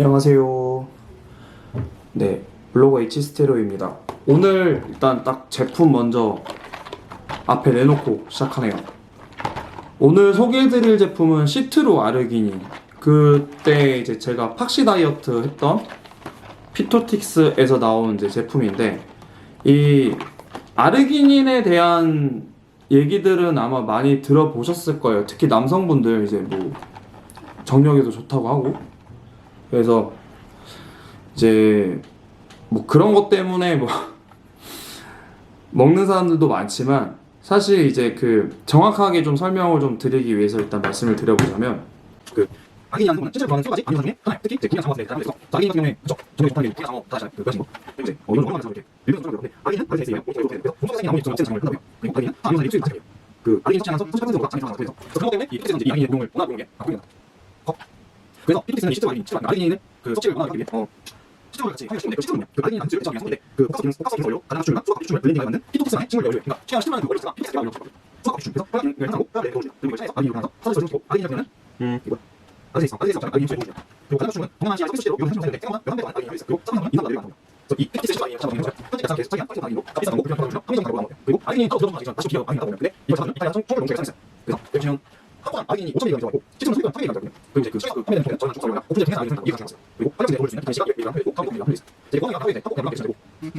안녕하세요. 네, 블로거 H 스테로입니다. 오늘 일단 딱 제품 먼저 앞에 내놓고 시작하네요. 오늘 소개해드릴 제품은 시트로 아르기닌. 그때 이제 제가 팍시 다이어트 했던 피토틱스에서 나온 이제 제품인데 이 아르기닌에 대한 얘기들은 아마 많이 들어보셨을 거예요. 특히 남성분들 이제 뭐 정력에도 좋다고 하고 그래서 이제 뭐 그런 것 때문에 뭐 먹는 사람들도 많지만 사실 이제 그 정확하게 좀 설명을 좀 드리기 위해서 일단 말씀을 드려보자면 악인이 하는 거는 실제로 구하는 세 가지 악인 중에. 특히 이제 공약 상황에 대한 그래서 악인 같은 경우에 그죠? 정말 좋다는 게 상황 다 아시잖아요. 그. 그리고 이제 어 이런 거 얼마나 이렇게 일반 정도 근데 악인은 악인에 있어요. 공통 이렇게 돼요. 공통 세상에 나오는 입장은 장을 끝나고요. 그리고 악인은 악인의 입술이 맞아요. 그 악인이 섭취하는 선수 선수가 장이 상황 그래서 그런 것 때문에 이 악인의 용을 원하고 있는 게 갖고 있는 거. 그래서 피트에서는 실제로 악인, 실제로 악인은 그 섭취를 원하기 위해 어 시점을 같이 하기가 쉬운데 그 시점은요. 그 악인이 단지 일정한 성인데 그 복합 기능 복합 기능 원료 가능한 수준과 수학 기준을 블렌딩해 만든 피토스 안에 식물 연료예요. 그러니까 최하 10만 그 원료가 피토스가 원료 수학 기준 그래서 혈압을 하고 혈압을 내려주고 그리고 악인이 일어나서 서로 저주고 악인이 되면은 음. 이거 아직 있어. 아직 있어. 악인이 수행 중이야. 그리고 가장 중요한 동남아시아 석수시로 이런 행성되는데 생각보다 몇한 배가 악인이 있어. 그리고 사망은 인간 나라가 나옵니다. 그래서 이 세션 악인이 잡아먹는 거죠. 현재 가장 계속 자기가 빠진 악인으로 값비싼 거 불편한 거죠. 합리적 가고 나오고요. 그리고 악인이 또 들어가기 전 다시 비교 악인이 나오면 근데 이 여자는 이탈리아 총 총을 농장에 있어요. 그래서 보시면 악인이 5천 미리가 들어가고 실제로 300원 300이 나거든요. 그리고 이제 그그 판매되는 저는 중국사람이나 오픈제 통해서 악인이 이해가 가능했어요. 그리고 내보낼 수 있는 시각 예비가 되고 한국 예비가 되고 이제 공항이가 하루에 한국 예비가 되고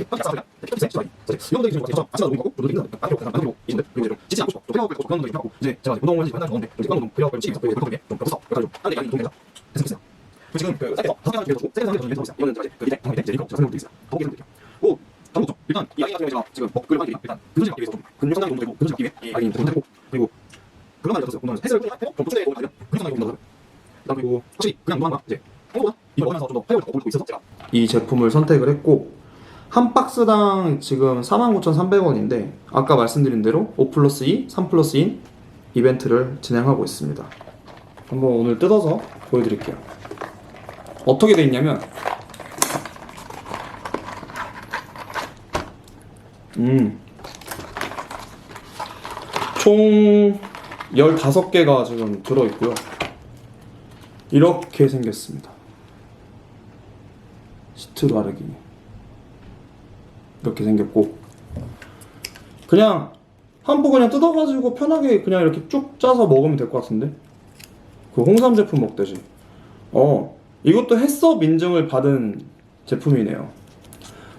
한국 사람이랑 피터스 시작 이런 분들이 지금 같아서 아침마다 모두 힘들어. 악기로 그냥 만들고 있는데 그리고 이제 좀 지지 않고 싶어. 좀 필요하고 그런 분들이 있고 이제 제가 운동을 해서 맨날 좋은데 그런 운동 필요하고 치기 있어. 그리고 그런 좀 없어. 그래가지고 안에 약간 됐으면 좋겠어요. 그리고 지금 그 사이트에서 다섯 개나 주고 세개 상대 전에 있어요. 이거는 이제 그 밑에 이제 리커 제가 설명드리고 있어요. 더 보게 드릴게요. 오, 다음 거죠. 일단 근육을 받기 위해서 좀 근육 성장이 운동되고 근육을 받기 위해 좀 하고 그리고 그런. 운동을 헬스를 해서 좀 보충에 도움이 되면 근육 성장이 운동을 그다음 그리고 확실히 그냥 운동하는 거 이제 한거보다 이거 먹으면서 좀더 활력을 더 올리고 있어서 제가 이 제품을 선택을 했고 한 박스당 지금 49,300원인데 아까 말씀드린 대로 5 플러스 2, 3 플러스 1 이벤트를 진행하고 있습니다. 한번 오늘 뜯어서 보여드릴게요. 어떻게 돼 있냐면 음. 총 15개가 지금 들어있고요. 이렇게 생겼습니다. 시트로 아르기 이렇게 생겼고. 그냥 한부 그냥 뜯어가지고 편하게 그냥 이렇게 쭉 짜서 먹으면 될 것 같은데? 그 홍삼 제품 먹듯이. 어 이것도 햇섭 인증을 받은 제품이네요.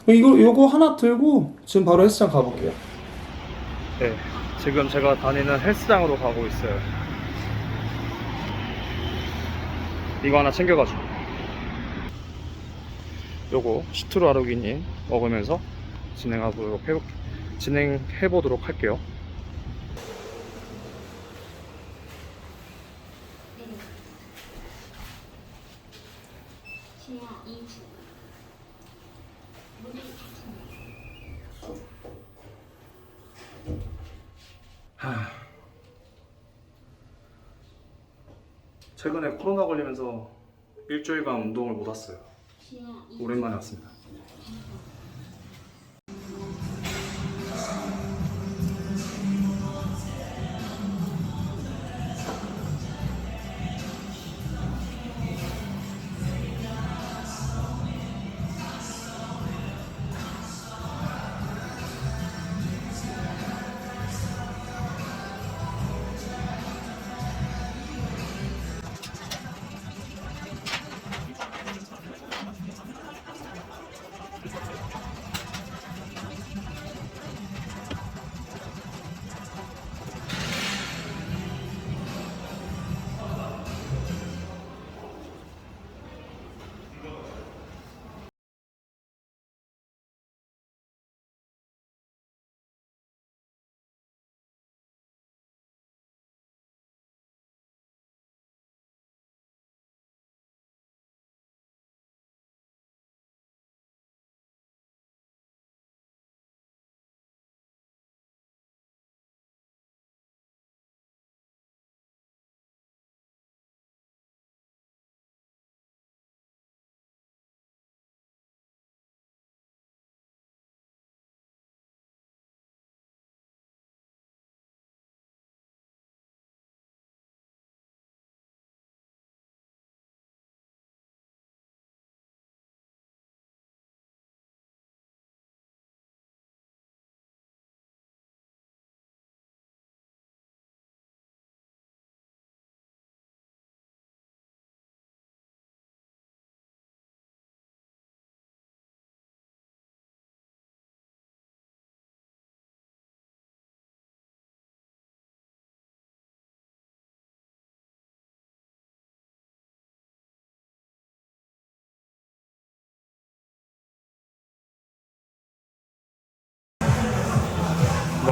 이거 이거 하나 들고 지금 바로 헬스장 가볼게요. 네 지금 제가 다니는 헬스장으로 가고 있어요. 이거 하나 챙겨가지고. 요거 시트로 아르기닌 먹으면서 진행하도록 해, 진행해 보도록 할게요. 지 하 2층. 문이 닫힙니다. 최근에 코로나 걸리면서 일주일간 운동을 못 왔어요. 지하 2층. 오랜만에 왔습니다.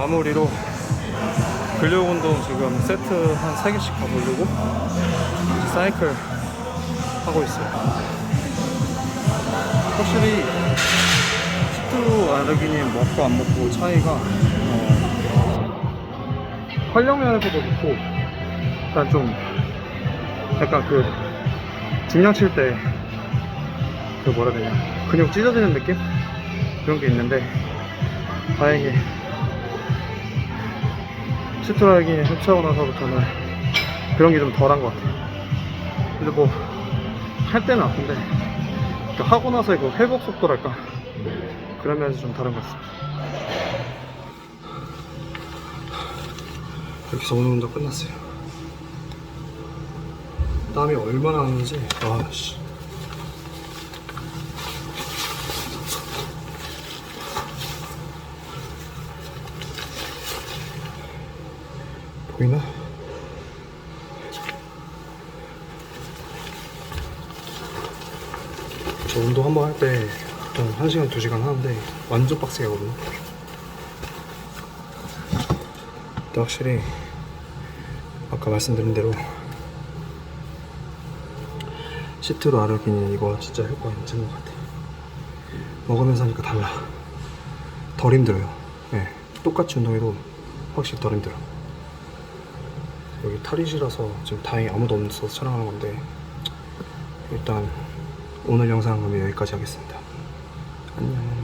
마무리로 근력 운동 지금 세트 한 3개씩 다 돌리고 사이클 하고 있어요. 확실히 시트로 아르기닌 먹고 안 먹고 차이가 어, 활력 면에서도 좋고 일단 좀 약간 그 중량 칠 때 그 뭐라 해야 되냐 근육 찢어지는 느낌? 그런 게 있는데 다행히 시트라기 흡수하고 나서부터는 그런 게 좀 덜한 것 같아요. 근데 뭐 할 때는 아픈데 그 하고 나서의 그 회복 속도랄까? 그런 면에서 좀 다른 것 같습니다. 해서 오늘 운동 끝났어요. 땀이 얼마나 나는지. 아씨 보이나? 저 운동 한번 할 때 보통 1시간, 2시간 하는데 완전 빡세게 하거든요. 근데 확실히 아까 말씀드린 대로 시트로 아르기닌 이거 진짜 효과 괜찮은 것 같아 먹으면서 하니까 달라. 덜 힘들어요. 예, 똑같이 운동해도 확실히 덜 힘들어 여기 탈의실라서 지금 다행히 아무도 없어서 촬영하는 건데 일단 오늘 영상 그러면 여기까지 하겠습니다. 안녕